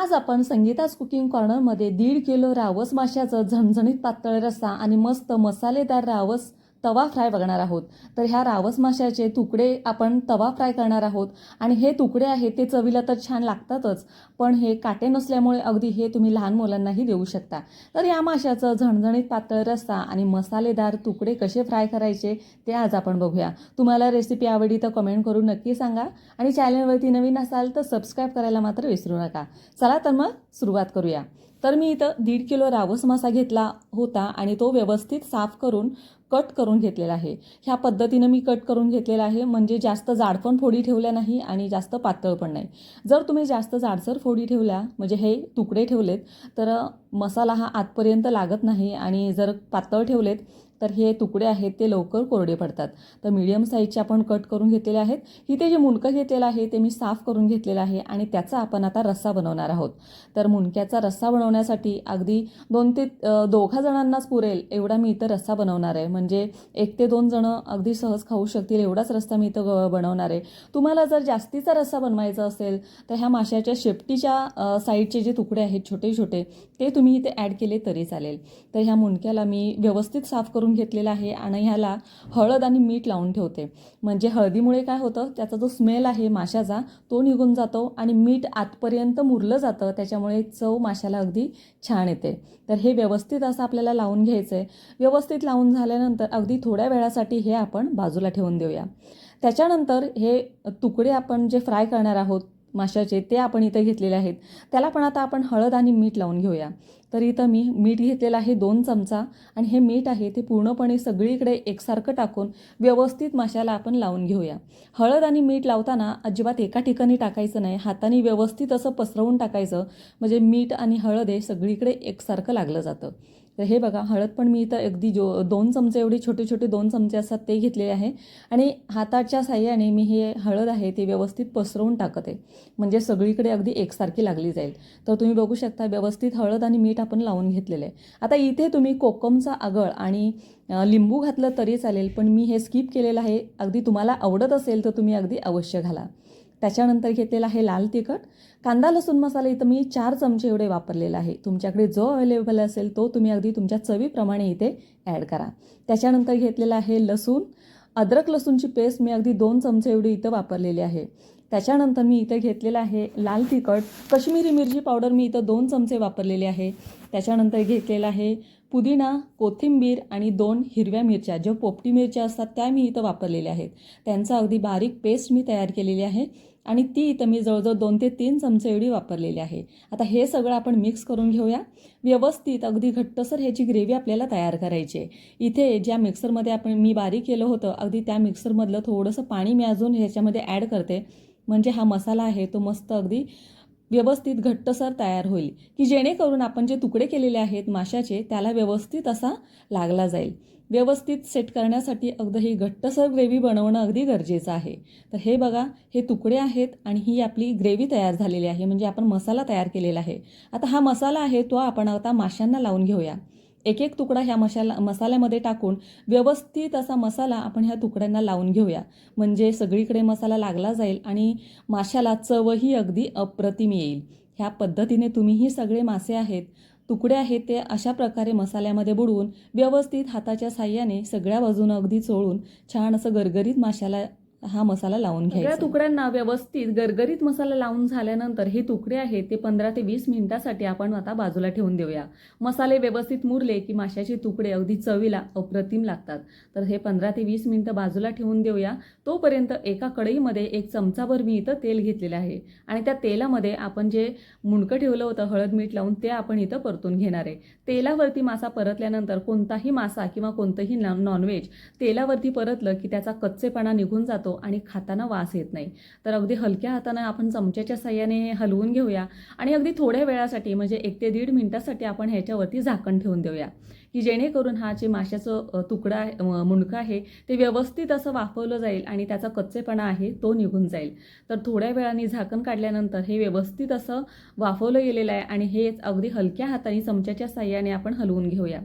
आज आपण संगीताच कुकिंग कॉर्नरमध्ये दीड किलो रावस माशाचं झणझणीत पातळ रस्सा आणि मस्त मसालेदार रावस तवा फ्राय बघणार आहोत. तर ह्या रावस माशाचे तुकडे आपण तवा फ्राय करणार आहोत. आणि हे तुकडे आहेत ते चवीला तर छान लागतातच. पण हे काटे नसल्यामुळे अगदी हे तुम्ही लहान मुलांनाही देऊ शकता. तर या माशाचं झणझणीत पातळ रस्सा आणि मसालेदार तुकडे कसे फ्राय करायचे ते आज आपण बघूया. तुम्हाला रेसिपी आवडली तर कमेंट करून नक्की सांगा. आणि चॅनलवरती नवीन असाल तर सबस्क्राईब करायला मात्र विसरू नका. चला तर मग सुरुवात करूया. तर मी इथं दीड किलो रावस मासा घेतला होता आणि तो व्यवस्थित साफ करून कट करून घेतलेला आहे. ह्या पद्धतीनं मी कट करून घेतलेला आहे. म्हणजे जास्त जाडपण फोडी ठेवल्या नाही आणि जास्त पातळ पण नाही. जर तुम्ही जास्त जाडसर फोडी ठेवल्या म्हणजे हे तुकडे ठेवलेत तर मसाला हा आतपर्यंत लागत नाही आणि जर पातळ ठेवलेत तर हे तुकडे आहेत ते लवकर कोरडे पडतात. तर मीडियम साईजचे आपण कट करून घेतलेले आहेत. इथे जे मुंडकं घेतलेलं आहे ते मी साफ करून घेतलेलं आहे आणि त्याचा आपण आता रस्सा बनवणार आहोत. तर मुणक्याचा रस्सा बनवण्यासाठी अगदी दोन ते दोघा जणांनाच पुरेल एवढा मी इथं रस्सा बनवणार आहे. म्हणजे एक ते दोन जणं अगदी सहज खाऊ शकतील एवढाच रस्सा मी इथं बनवणार आहे. तुम्हाला जर जास्तीचा रस्सा बनवायचा असेल तर ह्या माशाच्या शेपटीच्या साईडचे जे तुकडे आहेत छोटे छोटे ते तुम्ही इथे ॲड केले तरी चालेल. तर ह्या मुणक्याला मी व्यवस्थित साफ करून घेतलेला आहे आणि ह्याला हळद आणि मीठ लावून ठेवते. म्हणजे हळदीमुळे काय होतं त्याचा जो स्मेल आहे माशाचा तो निघून जातो आणि मीठ आतपर्यंत मुरलं जातं त्याच्यामुळे चव माशाला अगदी छान येते. तर हे व्यवस्थित असं आपल्याला लावून घ्यायचं आहे व्यवस्थित लावून झाल्यानंतर अगदी थोड्या वेळासाठी हे आपण बाजूला ठेवून देऊया. त्याच्यानंतर हे तुकडे आपण जे फ्राय करणार आहोत माशाचे ते आपण इथं घेतलेले आहेत. त्याला पण आता आपण हळद आणि मीठ लावून घेऊया. तर इथं मी मीठ घेतलेलं आहे दोन चमचा आणि हे मीठ आहे ते पूर्णपणे सगळीकडे एकसारखं टाकून व्यवस्थित माशाला आपण लावून घेऊया. हळद आणि मीठ लावताना अजिबात एका ठिकाणी टाकायचं नाही. हाताने व्यवस्थित असं पसरवून टाकायचं. म्हणजे मीठ आणि हळद हे सगळीकडे एकसारखं लागलं जातं. तर हे बघा हळद पण मी इथं अगदी जो दोन चमचे एवढे छोटे छोटे दोन चमचे असतात ते घेतलेले आहे. आणि हाताच्या साह्याने मी हे हळद आहे ते व्यवस्थित पसरवून टाकत. आहे म्हणजे सगळीकडे अगदी एकसारखी लागली जाईल. तर तुम्ही बघू शकता व्यवस्थित हळद आणि मीठ आपण लावून घेतलेलं आहे. आता इथे तुम्ही कोकमचा आगळ आणि लिंबू घातलं तरी चालेल पण मी हे स्किप केलेलं आहे. अगदी तुम्हाला आवडत असेल तर तुम्ही अगदी अवश्य घाला. त्याच्यानंतर घेतलेला आहे लाल तिखट. कांदा लसूण मसाला इथं मी चार चमचे एवढे वापरलेला आहे. तुमच्याकडे जो अवेलेबल असेल तो तुम्ही अगदी तुमच्या चवीप्रमाणे इथे ॲड करा. त्याच्यानंतर घेतलेला आहे लसूण. अद्रक लसूणची पेस्ट मी अगदी दोन चमचे एवढी इथं वापरलेली आहे. त्याच्यानंतर मी इथं घेतलेलं आहे लाल तिखट. कश्मीरी मिरची पावडर मी इथं दोन चमचे वापरलेले आहे. त्याच्यानंतर घेतलेलं आहे पुदिना कोथिंबीर आणि दोन हिरव्या मिरच्या. ज्या पोपटी मिरच्या असतात त्या मी इथं वापरलेल्या आहेत. त्यांचा अगदी बारीक पेस्ट मी तयार केलेली आहे. आणि ती इथं मी जवळजवळ दोन ते तीन चमचे एवढी वापरलेली आहे. आता हे सगळं आपण मिक्स करून घेऊया. व्यवस्थित अगदी घट्टसर ह्याची ग्रेव्ही आपल्याला तयार करायची आहे. इथे ज्या मिक्सरमध्ये आपण मी बारीक केलं होतं अगदी त्या मिक्सरमधलं थोडंसं पाणी मी अजून ह्याच्यामध्ये ॲड करते. म्हणजे हा मसाला आहे तो मस्त अगदी व्यवस्थित घट्टसर तयार होईल. की जेणेकरून आपण जे तुकडे केलेले आहेत माशाचे त्याला व्यवस्थित असा लागला जाईल. व्यवस्थित सेट करण्यासाठी अगदी ही घट्टसर ग्रेव्ही बनवणं अगदी गरजेचं आहे. तर हे बघा हे तुकडे आहेत आणि ही आपली ग्रेव्ही तयार झालेली आहे. म्हणजे आपण मसाला तयार केलेला आहे. आता हा मसाला आहे तो आपण आता माशांना लावून घेऊया. एक एक तुकडा ह्या मशाला मसाल्यामध्ये टाकून व्यवस्थित असा मसाला आपण ह्या तुकड्यांना लावून घेऊया. म्हणजे सगळीकडे मसाला लागला जाईल आणि माशाला चवही अगदी अप्रतिम येईल. ह्या पद्धतीने तुम्हीही सगळे मासे आहेत तुकडे आहेत ते अशा प्रकारे मसाल्यामध्ये बुडवून व्यवस्थित हाताच्या साह्याने सगळ्या बाजूनं अगदी चोळून छान असं गरगरीत माशाला हा मसाला लावून घ्यायचा. तुकड्यांना व्यवस्थित गरगरीत मसाला लावून झाल्यानंतर हे तुकडे आहेत ते पंधरा ते वीस मिनिटासाठी आपण आता बाजूला ठेवून देऊया. मसाले व्यवस्थित मुरले की माशाचे तुकडे अगदी चवीला अप्रतिम लागतात. तर हे पंधरा ते वीस मिनिटं बाजूला ठेवून देऊया. तोपर्यंत एका कढईमध्ये एक चमचाभर मी इथं तेल घेतलेलं आहे. आणि त्या तेलामध्ये आपण जे मुंडकं ठेवलं होतं हळद मीठ लावून ते आपण इथं परतून घेणार आहे. तेलावरती मासा परतल्यानंतर कोणताही मासा किंवा कोणतंही नॉन नॉनव्हेज तेलावरती परतलं की त्याचा कच्चेपणा निघून जातो. आणि खाताना वास येत नाही. तर अगदी हलक्या हातानं आपण चमच्याच्या साह्याने हलवून घेऊया आणि अगदी थोड्या वेळासाठी म्हणजे एक ते दीड मिनटासाठी आपण ह्याच्यावरती झाकण ठेवून देऊया. की जेणेकरून हा जे माशाचं तुकडा मुंडका मुंडकं आहे ते व्यवस्थित असं वाफवलं जाईल आणि त्याचा कच्चेपणा आहे तो निघून जाईल. तर थोड्या वेळाने झाकण काढल्यानंतर हे व्यवस्थित असं वाफवलं गेलेलं आहे आणि हे अगदी हलक्या हाताने चमच्याच्या साह्याने आपण हलवून घेऊया.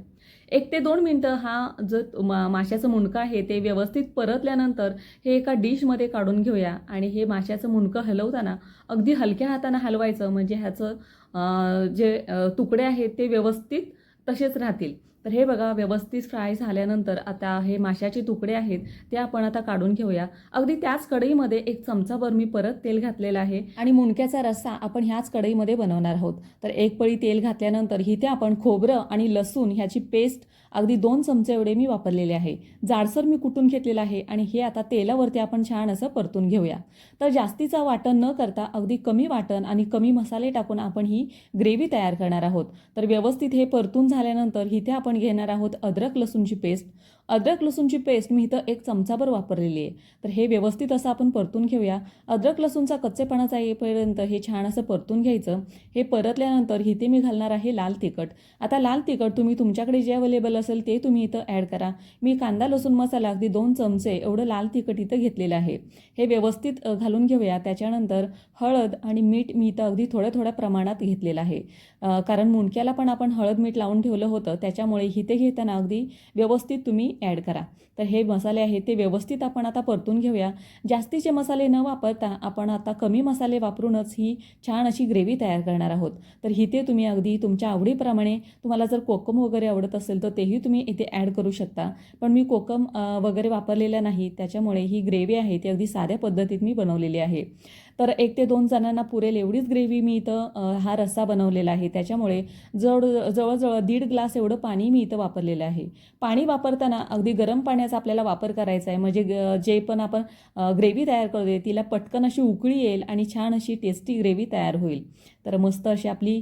एक ते दोन मिनटं हा जो मा माशाचं मुंडकं आहे ते व्यवस्थित परतल्यानंतर हे एका डिशमध्ये काढून घेऊया. आणि हे माशाचं मुंडकं हलवताना अगदी हलक्या हातानं हलवायचं. म्हणजे ह्याचं जे तुकडे आहेत ते व्यवस्थित तसेच राहतील. तर हे बघा व्यवस्थित फ्राय झाल्यानंतर आता हे माशाचे तुकडे आहेत ते आपण आता काढून घेऊया. अगदी त्याच कढईमध्ये एक चमचाभर मी परत तेल घातलेलं आहे आणि मुंडक्याचा रस्सा आपण ह्याच कढईमध्ये बनवणार आहोत. तर एक पळी तेल घातल्यानंतर इथे आपण खोबरं आणि लसूण ह्याची पेस्ट अगदी दोन चमचे एवढे मी वापरलेले आहे. जाडसर मी कुटून घेतलेलं आहे आणि हे आता तेलावरती आपण छान असं परतून घेऊया. तर जास्तीचा वाटण न करता अगदी कमी वाटण आणि कमी मसाले टाकून आपण ही ग्रेव्ही तयार करणार आहोत. तर व्यवस्थित हे परतून झाल्यानंतर इथे आपण घेणार आहोत. अद्रक लसूणची पेस्ट अद्रक लसूणची पेस्ट मी इथं एक चमचाभर वापरलेली आहे. तर हे व्यवस्थित असं आपण परतून घेऊया. अद्रक लसूणचा कच्चेपणाचा येईपर्यंत हे छान असं परतून घ्यायचं. हे परतल्यानंतर इथे मी घालणार आहे लाल तिखट. आता लाल तिखट तुम्ही तुमच्याकडे जे अवेलेबल असेल ते तुम्ही इथं ॲड करा. मी कांदा लसूण मसाला अगदी दोन चमचे एवढं लाल तिखट इथं घेतलेलं आहे. हे व्यवस्थित घालून घेऊया. त्याच्यानंतर हळद आणि मीठ मी इथं अगदी थोड्या थोड्या प्रमाणात घेतलेलं आहे. कारण मुंडक्याला पण आपण हळद मीठ लावून ठेवलं होतं. त्याच्यामुळे इथे घेताना अगदी व्यवस्थित तुम्ही ॲड करा. तर हे मसाले आहेत ते व्यवस्थित आपण आता परतून घेऊया. जास्तीचे मसाले न वापरता आपण आता कमी मसाले वापरूनच ही छान अशी ग्रेव्ही तयार करणार आहोत. तर इथे तुम्ही अगदी तुमच्या आवडीप्रमाणे तुम्हाला जर कोकम वगैरे आवडत असेल तर तेही तुम्ही इथे ॲड करू शकता. पण मी कोकम वगैरे वापरलेलं नाही त्याच्यामुळे ही ग्रेव्ही आहे ती अगदी साध्या पद्धतीत मी बनवलेली आहे. तर एक ते दोन जणांना पुरेल एवढीच ग्रेव्ही मी इथं हा रस्सा बनवलेला आहे. त्याच्यामुळे जवळ जवळजवळ दीड ग्लास एवढं पाणी मी इथं वापरलेलं आहे. पाणी वापरताना अगदी गरम पाण्याचा आपल्याला वापर करायचा आहे. म्हणजे ग- जे पण आपण ग्रेव्ही तयार करतोय तिला पटकन अशी उकळी येईल आणि छान अशी टेस्टी ग्रेव्ही तयार होईल. तर मस्त अशी आपली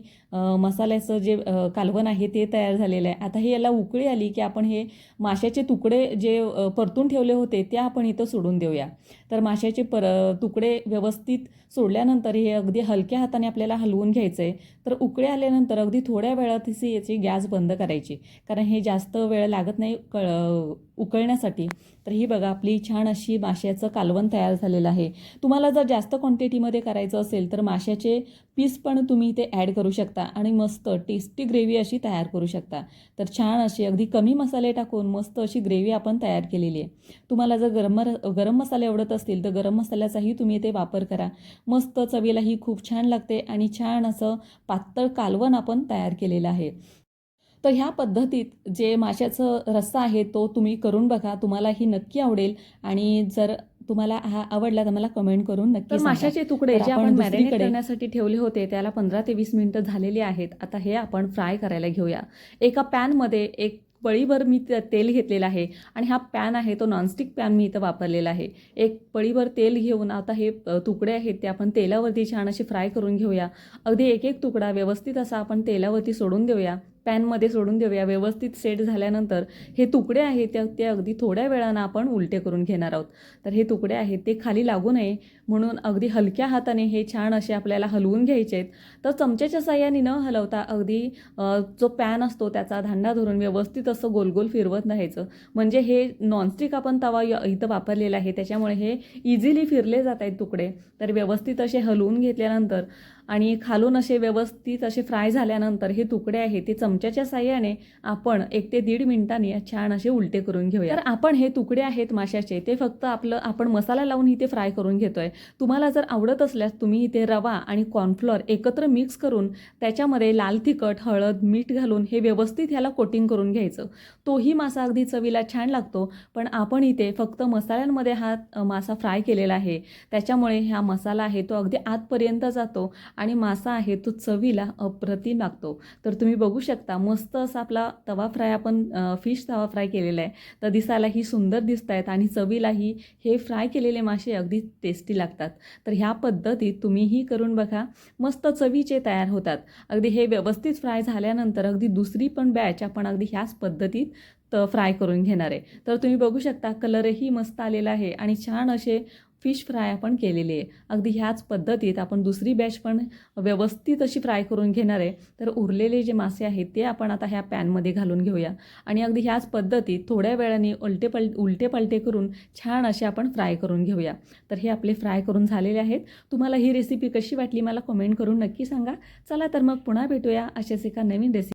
मसाल्याचं जे कालवण आहे ते तयार झालेलं आहे. आता हे याला उकळी आली की आपण हे माशाचे तुकडे जे परतून ठेवले होते ते आपण इथं सोडून देऊया. तर माशाचे पर तुकडे व्यवस्थित सोडल्यानंतर हे अगदी हलक्या हाताने आपल्याला हलवून घ्यायचं आहे तर उकळे आल्यानंतर अगदी थोड्या वेळात याची गॅस बंद करायची. कारण हे जास्त वेळ लागत नाही कळ उकळण्यासाठी. तर ही बघा आपली छान अशी माश्याचं कालवण तयार झालेलं आहे. तुम्हाला जर जास्त क्वांटिटीमध्ये करायचं असेल तर माश्याचे पीस पण तुम्ही इथे ॲड करू शकता आणि मस्त टेस्टी ग्रेव्ही अशी तयार करू शकता. तर छान अशी अगदी कमी मसाले टाकून मस्त अशी ग्रेव्ही आपण तयार केलेली आहे. तुम्हाला जर गरम गरम मसाले आवडत असतील तर गरम मसाल्याचाही तुम्ही इथे वापर करा. मस्त चवीलाही खूप छान लागते आणि छान असं पातळ कालवण आपण तयार केलेलं आहे. तर ह्या पद्धतीत जे माशाचं रस्सा आहे तो तुम्ही करून बघा तुम्हाला ही नक्की आवडेल. आणि जर तुम्हाला हा आवडला तर मला कमेंट करून नक्की. माशाचे तुकडे जे आपण मॅरिनेट करण्यासाठी ठेवले होते त्याला पंधरा ते वीस मिनिटं झालेली आहेत. आता हे आपण फ्राय करायला घेऊया. एका पॅनमध्ये एक पळीभर मी तेल घेतलेलं आहे आणि हा पॅन आहे तो नॉनस्टिक पॅन मी इथं वापरलेला आहे. एक पळीभर तेल घेऊन आता हे तुकडे आहेत ते आपण तेलावरती छान असे फ्राय करून घेऊया. अगदी एक एक तुकडा व्यवस्थित असा आपण तेलावरती सोडून देऊया. पॅनमध्ये सोडून देऊया. व्यवस्थित सेट झाल्यानंतर हे तुकडे आहेत त्या ते अगदी थोड्या वेळानं आपण उलटे करून घेणार आहोत. तर हे तुकडे आहेत ते खाली लागू नये. म्हणून अगदी हलक्या हाताने हे छान असे आपल्याला हलवून घ्यायचे आहेत. तर चमच्याच्या साह्याने न हलवता अगदी जो पॅन असतो त्याचा धांडा धरून व्यवस्थित असं गोल गोल फिरवत राहायचं. म्हणजे हे नॉनस्टिक आपण तवा य- इथं वापरलेला आहे त्याच्यामुळे हे इझिली फिरले जात आहेत तुकडे. तर व्यवस्थित असे हलवून घेतल्यानंतर आणि खालून असे व्यवस्थित असे फ्राय झाल्यानंतर हे तुकडे आहे ते चमच्याच्या साह्याने आपण एक ते दीड मिनिटांनी छान असे उलटे करून घेऊया. तर आपण हे तुकडे आहेत माशाचे ते फक्त आपलं आपण मसाला लावून इथे फ्राय करून घेतोय. तुम्हाला जर आवडत असल्यास तुम्ही इथे रवा आणि कॉर्नफ्लोअर एकत्र मिक्स करून त्याच्यामध्ये लाल तिखट हळद मीठ घालून हे व्यवस्थित ह्याला कोटिंग करून घ्यायचं. तोही मासा अगदी चवीला छान लागतो पण आपण इथे फक्त मसाल्यांमध्ये हा मासा फ्राय केलेला आहे. त्याच्यामुळे हा मसाला आहे तो अगदी आतपर्यंत जातो आणि मासा आहे तो चवीला अप्रतिम लागतो. तर तुम्ही बघू शकता मस्त असा आपला तवा फ्राय आपण फिश तवा फ्राय केलेला आहे. तर दिसायलाही सुंदर दिसत आहेत आणि चवीलाही हे फ्राय केलेले मासे अगदी टेस्टी लागतात. तर ह्या पद्धतीत तुम्हीही करून बघा मस्त चवीचे तयार होतात. अगदी हे व्यवस्थित फ्राय झाल्यानंतर अगदी दुसरी पण बॅच आपण अगदी ह्याच पद्धतीत फ्राय करून घेणार आहे. तर तुम्ही बघू शकता कलरही मस्त आलेला आहे आणि छान असे फिश फ्राय आपण केलेली आहे. अगदी ह्याच पद्धतीत आपण दुसरी बॅच पण व्यवस्थित अशी फ्राय करून घेणार आहे. तर उरलेले जे मासे आहेत ते आपण आता ह्या पॅनमध्ये घालून घेऊया. आणि अगदी ह्याच पद्धतीत थोड्या वेळाने उलटे पल उलटे पलटे करून छान असे आपण फ्राय करून घेऊया. तर हे आपले फ्राय करून झालेले आहेत. तुम्हाला ही रेसिपी कशी वाटली मला कमेंट करून नक्की सांगा. चला तर मग पुन्हा भेटूया अशाच एका नवीन रेसिपी